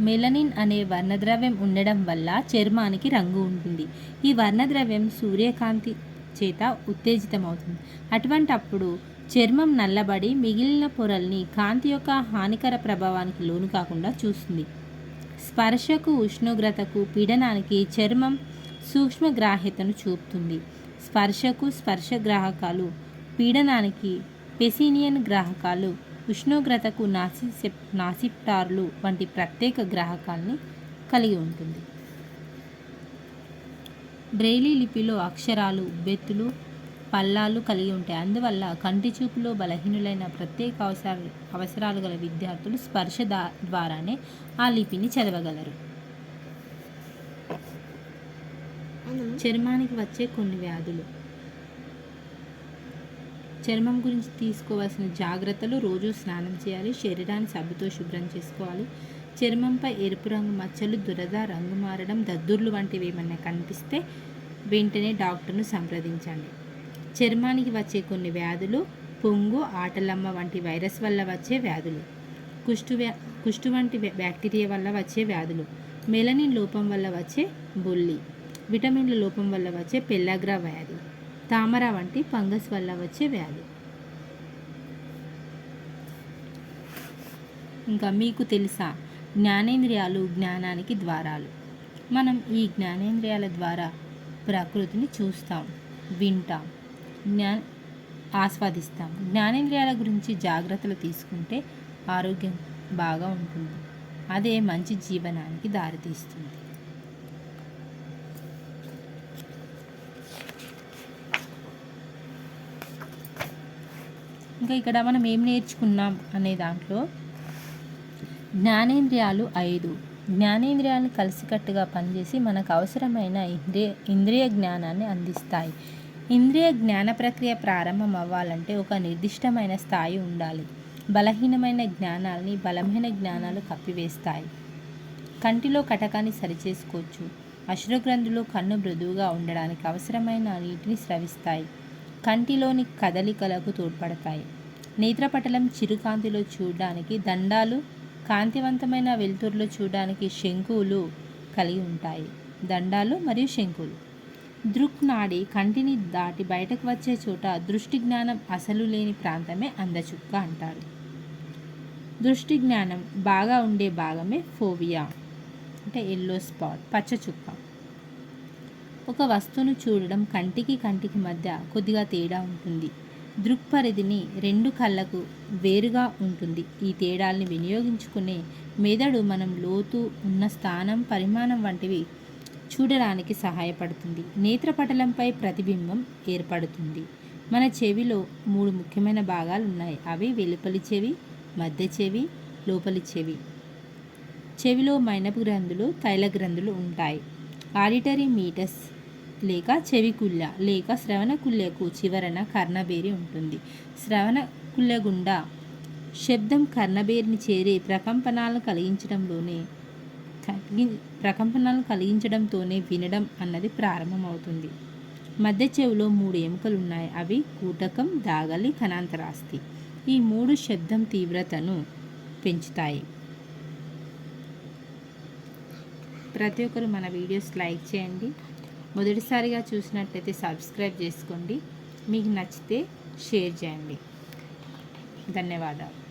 Melanin అనే వర్ణద్రవ్యం ఉండడం వల్ల చర్మానికి రంగు ఉంటుంది. ఈ వర్ణద్రవ్యం సూర్యకాంతి చేత ఉత్తేజితమవుతుంది. అటువంటప్పుడు చర్మం నల్లబడి మిగిలిన పొరల్ని కాంతి యొక్క హానికర ప్రభావానికి లోను కాకుండా చూస్తుంది. స్పర్శకు ఉష్ణోగ్రతకు పీడనానికి చర్మం సూక్ష్మగ్రాహ్యతను చూపుతుంది. స్పర్శకు స్పర్శ గ్రాహకాలు పీడనానికి పెసినియన్ గ్రాహకాలు ఉష్ణోగ్రతకు నాసి నాసిప్టార్లు వంటి ప్రత్యేక గ్రాహకాల్ని కలిగి ఉంటుంది. బ్రెయిలీ లిపిలో అక్షరాలు బెత్తులు పల్లాలు కలిగి ఉంటాయి. అందువల్ల కంటి చూపులో బలహీనులైన ప్రత్యేక అవసరాలు అవసరాలు గల విద్యార్థులు స్పర్శ ద్వారానే ఆ లిపిని చదవగలరు. చర్మానికి వచ్చే కొన్ని వ్యాధులు. చర్మం గురించి తీసుకోవాల్సిన జాగ్రత్తలు రోజు స్నానం చేయాలి శరీరాన్ని సబ్బుతో శుభ్రం చేసుకోవాలి. చర్మంపై ఎరుపు రంగు మచ్చలు దురద రంగు మారడం దద్దుర్లు వంటివి ఏమైనా కనిపిస్తే వెంటనే డాక్టర్ను సంప్రదించండి. చర్మానికి వచ్చే కొన్ని వ్యాధులు పొంగు ఆటలమ్మ వంటి వైరస్ వల్ల వచ్చే వ్యాధులు కుష్టు వ్యా కుష్టు వంటి బ్యాక్టీరియా వల్ల వచ్చే వ్యాధులు మెలనిన్ లోపం వల్ల వచ్చే బొల్లి విటమిన్ల లోపం వల్ల వచ్చే పెల్లగ్రా వ్యాధి తామర వంటి ఫంగస్ వల్ల వచ్చే వ్యాధి. ఇంకా మీకు తెలుసా జ్ఞానేంద్రియాలు జ్ఞానానికి ద్వారాలు. మనం ఈ జ్ఞానేంద్రియాల ద్వారా ప్రకృతిని చూస్తాం వింటాం జ్ఞా ఆస్వాదిస్తాం. జ్ఞానేంద్రియాల గురించి జాగ్రత్తలు తీసుకుంటే ఆరోగ్యం బాగా ఉంటుంది. అదే మంచి జీవనానికి దారితీస్తుంది. ఇంకా ఇక్కడ మనం ఏం నేర్చుకున్నాం అనే దాంట్లో జ్ఞానేంద్రియాలు ఐదు. జ్ఞానేంద్రియాలను కలిసికట్టుగా పనిచేసి మనకు అవసరమైన ఇంద్రియ ఇంద్రియ జ్ఞానాన్ని అందిస్తాయి. ఇంద్రియ జ్ఞాన ప్రక్రియ ప్రారంభం అవ్వాలంటే ఒక నిర్దిష్టమైన స్థాయి ఉండాలి. బలహీనమైన జ్ఞానాల్ని బలమైన జ్ఞానాలు కప్పివేస్తాయి. కంటిలో కటకాన్ని సరిచేసుకోవచ్చు. అశ్రుగ్రంథులు కన్ను మృదువుగా ఉండడానికి అవసరమైన నీటిని స్రవిస్తాయి. కంటిలోని కదలికలకు తోడ్పడతాయి. నేత్రపటలం చిరుకాంతిలో చూడడానికి దండాలు కాంతివంతమైన వెలుతురులో చూడడానికి శంకువులు కలిగి ఉంటాయి. దండాలు మరియు శంకులు దృక్నాడి కంటిని దాటి బయటకు వచ్చే చోట దృష్టి జ్ఞానం అసలు లేని ప్రాంతమే అందచుక్క అంటారు. దృష్టి జ్ఞానం బాగా ఉండే భాగమే ఫోవియా అంటే ఎల్లో స్పాట్ పచ్చ చుక్క. ఒక వస్తువును చూడడం కంటికి కంటికి మధ్య కొద్దిగా తేడా ఉంటుంది. దృక్పరిధిని రెండు కళ్ళకు వేరుగా ఉంటుంది. ఈ తేడాల్ని వినియోగించుకునే మెదడు మనం లోతు ఉన్న స్థానం పరిమాణం వంటివి చూడడానికి సహాయపడుతుంది. నేత్రపటలంపై ప్రతిబింబం ఏర్పడుతుంది. మన చెవిలో మూడు ముఖ్యమైన భాగాలు ఉన్నాయి అవి వెలుపలి చెవి మధ్య చెవి లోపలి చెవి. చెవిలో మైనపు గ్రంథులు తైల గ్రంథులు ఉంటాయి. ఆడిటరీ మీటస్ లేక చెవి కుళ్ళ లేక శ్రవణ కుళ్ళకు చివరన కర్ణబేరి ఉంటుంది. శ్రవణ కుళ్ళ గుండా శబ్దం కర్ణబేరిని చేరి ప్రకంపనాలు కలిగించడంలోనే కలిగి- కలిగించడంతోనే వినడం అన్నది ప్రారంభమవుతుంది. మధ్య చెవిలో మూడు ఎముకలు ఉన్నాయి అవి కూటకం దాగలి కణాంతరాస్తి. ఈ మూడు శబ్దం తీవ్రతను పెంచుతాయి. ప్రతి ఒక్కరు మన వీడియోస్ లైక్ చేయండి. మొదటిసారిగా చూసినట్లయితే సబ్స్క్రైబ్ చేసుకోండి. మీకు నచ్చితే షేర్ చేయండి. ధన్యవాదాలు.